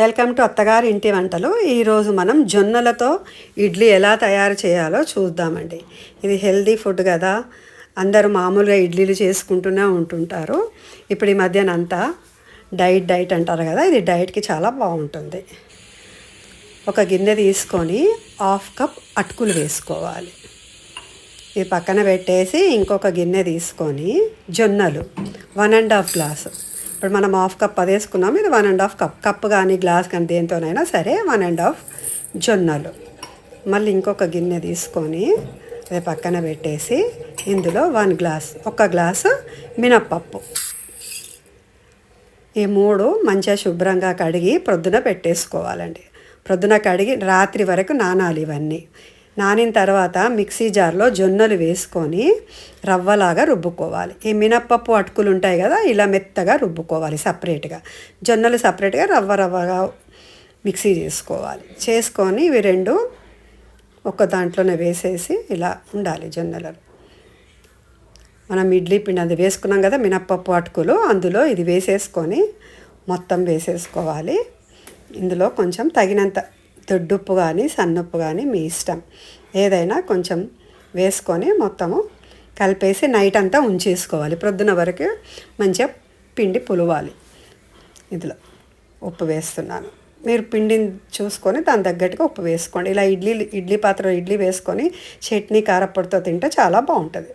Welcome to అత్తగారి ఇంటి వంటలు. ఈరోజు మనం జొన్నలతో ఇడ్లీ ఎలా తయారు చేయాలో చూద్దామండి. ఇది హెల్దీ ఫుడ్ కదా. అందరూ మామూలుగా ఇడ్లీలు చేసుకుంటూనే ఉంటుంటారు. ఇప్పుడు ఈ మధ్యన అంతా డైట్ డైట్ అంటారు కదా. ఇది డైట్కి చాలా బాగుంటుంది. ఒక గిన్నె తీసుకొని హాఫ్ కప్ అటుకులు వేసుకోవాలి. ఇది పక్కన పెట్టేసి ఇంకొక గిన్నె తీసుకొని జొన్నలు వన్ అండ్ హాఫ్ గ్లాసు. ఇప్పుడు మనం హాఫ్ కప్ అది వేసుకున్నాం ఇది one and half cup cup కానీ గ్లాస్ కానీ దేంతోనైనా సరే వన్ అండ్ హాఫ్ జొన్నలు. మళ్ళీ ఇంకొక గిన్నె తీసుకొని అది పక్కన పెట్టేసి ఇందులో వన్ గ్లాస్ ఒక గ్లాసు మినప్పప్పు. ఈ మూడు మంచిగా శుభ్రంగా కడిగి ప్రొద్దున పెట్టేసుకోవాలండి. ప్రొద్దున కడిగి రాత్రి వరకు నానాలి ఇవన్నీ. నానిన తర్వాత మిక్సీ జార్లో జొన్నలు వేసుకొని రవ్వలాగా రుబ్బుకోవాలి. ఈ మినప్పప్పు అటుకులు ఉంటాయి కదా ఇలా మెత్తగా రుబ్బుకోవాలి సపరేట్గా. జొన్నలు సపరేట్గా రవ్వ రవ్వగా మిక్సీ చేసుకోవాలి. చేసుకొని ఇవి రెండు ఒక దాంట్లోనే వేసేసి ఇలా ఉండాలి జొన్నలు మనం ఇడ్లీ పిండి అది వేసుకున్నాం కదా మినప్పప్పు అటుకులు అందులో ఇది వేసేసుకొని మొత్తం వేసేసుకోవాలి. ఇందులో కొంచెం తగినంత దొడ్డుప్పు కానీ సన్నుప్పు కానీ మీ ఇష్టం. ఏదైనా కొంచెం వేసుకొని మొత్తము కలిపేసి నైట్ అంతా ఉంచేసుకోవాలి. ప్రొద్దున వరకు మంచిగా పిండి పులవాలి. ఇందులో ఉప్పు వేస్తున్నాను. మీరు పిండిని చూసుకొని దాని తగ్గట్టుగా ఉప్పు వేసుకోండి. ఇలా ఇడ్లీ ఇడ్లీ పాత్ర ఇడ్లీ వేసుకొని చట్నీ కారపొడితో తింటే చాలా బాగుంటుంది.